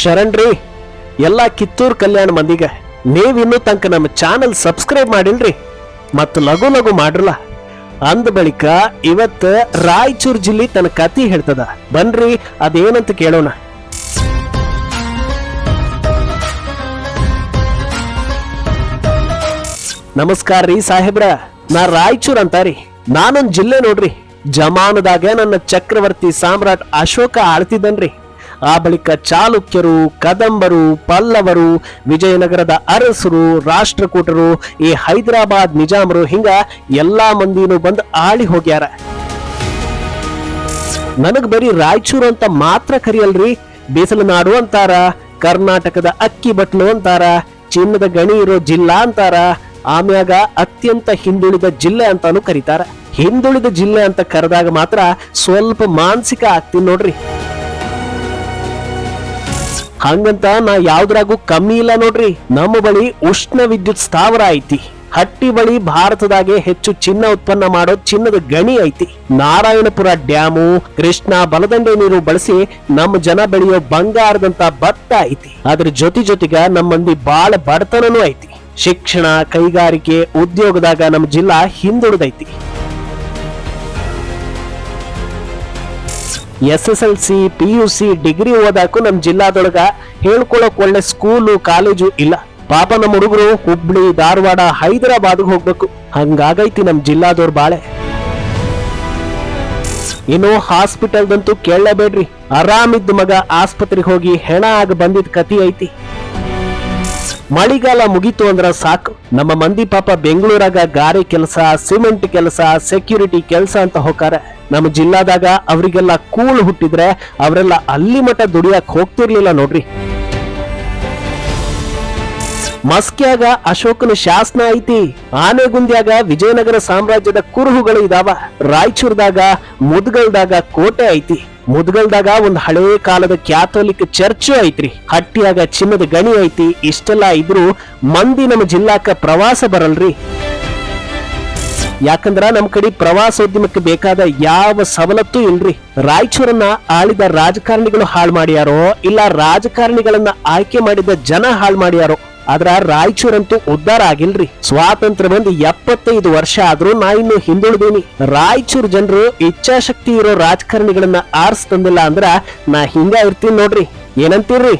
ಶರಣ್ರಿ ಎಲ್ಲ ಕಿತ್ತೂರ್ ಕಲ್ಯಾಣ ಮಂದಿಗೆ ನೀವಿನ್ನೂ ತನಕ ನಮ್ಮ ಚಾನಲ್ ಸಬ್ಸ್ಕ್ರೈಬ್ ಮಾಡಿಲ್ರಿ, ಮತ್ತು ಲಘು ಲಘು ಮಾಡ್ರಲ್ಲ. ಅಂದ ಬಳಿಕ ಇವತ್ತ ರಾಯಚೂರು ಜಿಲ್ಲೆ ತನ್ನ ಕತಿ ಹೇಳ್ತದ. ಬನ್ರಿ, ಅದೇನಂತ ಕೇಳೋಣ. ನಮಸ್ಕಾರ ರೀ ಸಾಹೇಬ್ರ, ನಾ ರಾಯಚೂರ್ ಅಂತಾರಿ ನಾನೊಂದ್ ಜಿಲ್ಲೆ ನೋಡ್ರಿ, ಜಮಾನದಾಗ ನನ್ನ ಚಕ್ರವರ್ತಿ ಸಾಮ್ರಾಟ್ ಅಶೋಕ ಆಳ್ತಿದ್ದನ್ರಿ. ಆ ಬಳಿಕ ಚಾಲುಕ್ಯರು, ಕದಂಬರು, ಪಲ್ಲವರು, ವಿಜಯನಗರದ ಅರಸರು, ರಾಷ್ಟ್ರಕೂಟರು, ಈ ಹೈದರಾಬಾದ್ ನಿಜಾಮರು ಹಿಂಗ ಎಲ್ಲಾ ಮಂದಿನೂ ಬಂದು ಆಳಿ ಹೋಗ್ಯಾರ. ನನಗ್ ಬರೀ ರಾಯಚೂರು ಅಂತ ಮಾತ್ರ ಕರಿಯಲ್ರಿ ನಾಡು ಅಂತಾರ, ಕರ್ನಾಟಕದ ಅಕ್ಕಿ ಬಟ್ಲು ಅಂತಾರ, ಚಿನ್ನದ ಗಣಿ ಇರೋ ಜಿಲ್ಲಾ ಅಂತಾರ, ಆಮ್ಯಾಗ ಅತ್ಯಂತ ಹಿಂದುಳಿದ ಜಿಲ್ಲೆ ಅಂತಾನು ಕರೀತಾರ. ಹಿಂದುಳಿದ ಜಿಲ್ಲೆ ಅಂತ ಕರೆದಾಗ ಮಾತ್ರ ಸ್ವಲ್ಪ ಮಾನಸಿಕ ಆಗ್ತೀನಿ ನೋಡ್ರಿ. ಹಂಗಂತ ನಾ ಯಾವ್ದ್ರಾಗೂ ಕಮ್ಮಿ ಇಲ್ಲ ನೋಡ್ರಿ. ನಮ್ಮ ಬಳಿ ಉಷ್ಣ ವಿದ್ಯುತ್ ಸ್ಥಾವರ ಐತಿ. ಹಟ್ಟಿ ಬಳಿ ಭಾರತದಾಗೆ ಹೆಚ್ಚು ಚಿನ್ನ ಉತ್ಪನ್ನ ಮಾಡೋ ಚಿನ್ನದ ಗಣಿ ಐತಿ. ನಾರಾಯಣಪುರ ಡ್ಯಾಮು, ಕೃಷ್ಣ ಬಲದಂಡೆ ನೀರು ಬಳಸಿ ನಮ್ಮ ಜನ ಬೆಳೆಯೋ ಬಂಗಾರದಂತ ಭತ್ತ ಐತಿ. ಅದ್ರ ಜೊತೆ ಜೊತೆಗ ನಮ್ಮ ಮಂದಿ ಬಾಳ ಬಡತನನೂ ಐತಿ. ಶಿಕ್ಷಣ, ಕೈಗಾರಿಕೆ, ಉದ್ಯೋಗದಾಗ ನಮ್ಮ ಜಿಲ್ಲಾ ಹಿಂದುಳಿದೈತಿ. S S L C P U C degree ಓದಾಕು ನಮ್ಮ ಜಿಲ್ಲಾದೊಳಗ ಹೇಳ್ಕೊಳಕ್ ಒಳ್ಳೆ ಸ್ಕೂಲು, ಕಾಲೇಜು ಇಲ್ಲ. ಪಾಪ ನಮ್ಮ ಹುಡುಗರು ಹುಬ್ಳಿ, ಧಾರವಾಡ ಹೈದರಾಬಾದ್ ಹೋಗ್ಬೇಕು. ಹಂಗಾಗೈತಿ ನಮ್ಮ ಜಿಲ್ಲಾದವ್ರ ಬಾಳೆ. ಇನ್ನು ಹಾಸ್ಪಿಟಲ್ದಂತೂ ಕೇಳಲೇಬೇಡ್ರಿ. ಆರಾಮಿದ್ದ ಮಗ ಆಸ್ಪತ್ರೆಗೆ ಹೋಗಿ ಹೆಣ ಆಗ ಬಂದಿದ್ ಕತಿ ಐತಿ. ಮಳಿಗಾಲ ಮುಗೀತು ಅಂದ್ರ ಸಾಕು. ನಮ್ಮ ಮಂದಿ ಪಾಪ ಬೆಂಗಳೂರಾಗ ಗಾರೆ ಕೆಲಸ, ಸಿಮೆಂಟ್ ಕೆಲಸ ಸೆಕ್ಯೂರಿಟಿ ಕೆಲಸ ಅಂತ ಹೋಗಾರೆ ನಮ್ಮ ಜಿಲ್ಲಾದಾಗ ಅವರಿಗೆಲ್ಲ ಕೂಲ್ ಹುಟ್ಟಿದ್ರೆ ಅವರೆಲ್ಲ ಅಲ್ಲಿ ಮಠ ದುಡಿಯಕ್ ಹೋಗ್ತಿರ್ಲಿಲ್ಲ ನೋಡ್ರಿ. ಮಸ್ಕ್ಯಾಗ ಅಶೋಕನ ಶಾಸನ ಐತಿ. ಆನೆಗುಂದ್ಯಾಗ ವಿಜಯನಗರ ಸಾಮ್ರಾಜ್ಯದ ಕುರುಹುಗಳು ಇದಾವ. ರಾಯಚೂರ್ದಾಗ, ಮುದ್ಗಲ್ದಾಗ ಕೋಟೆ ಐತಿ. ಮುದ್ಗಲ್ದಾಗ ಒಂದು ಹಳೇ ಕಾಲದ ಕ್ಯಾಥೋಲಿಕ್ ಚರ್ಚು ಐತ್ರಿ. ಹಟ್ಟಿಯಾಗ ಚಿನ್ನದ ಗಣಿ ಐತಿ, ಇಷ್ಟೆಲ್ಲ ಇದ್ರು ಮಂದಿ ನಮ್ಮ ಜಿಲ್ಲಾಕ ಪ್ರವಾಸ ಬರಲ್ರಿ. ಯಾಕಂದ್ರ ನಮ್ ಕಡೆ ಪ್ರವಾಸೋದ್ಯಮಕ್ಕೆ ಬೇಕಾದ ಯಾವ ಸವಲತ್ತು ಇಲ್ರಿ. ರಾಯಚೂರನ್ನ ಆಳಿದ ರಾಜಕಾರಣಿಗಳು ಹಾಳು ಮಾಡ್ಯಾರೋ, ಇಲ್ಲ ರಾಜಕಾರಣಿಗಳನ್ನ ಆಯ್ಕೆ ಮಾಡಿದ ಜನ ಹಾಳು ಮಾಡ್ಯಾರೋ ಆದ್ರ ರಾಯಚೂರಂತೂ ಉದ್ಧಾರ ಆಗಿಲ್ರಿ. ಸ್ವಾತಂತ್ರ್ಯ ಬಂದು ಎಪ್ಪತ್ತೈದು ವರ್ಷ ಆದ್ರೂ ನಾ ಇನ್ನು ಹಿಂದುಳಿದೀನಿ. ರಾಯಚೂರ್ ಜನರು ಇಚ್ಛಾಶಕ್ತಿ ಇರೋ ರಾಜಕಾರಣಿಗಳನ್ನ ಆರ್ಸ್ ತಂದಿಲ್ಲ ಅಂದ್ರ ನಾ ಹಿಂಗ ಇರ್ತೀನಿ ನೋಡ್ರಿ. ಏನಂತೀರ್ರಿ?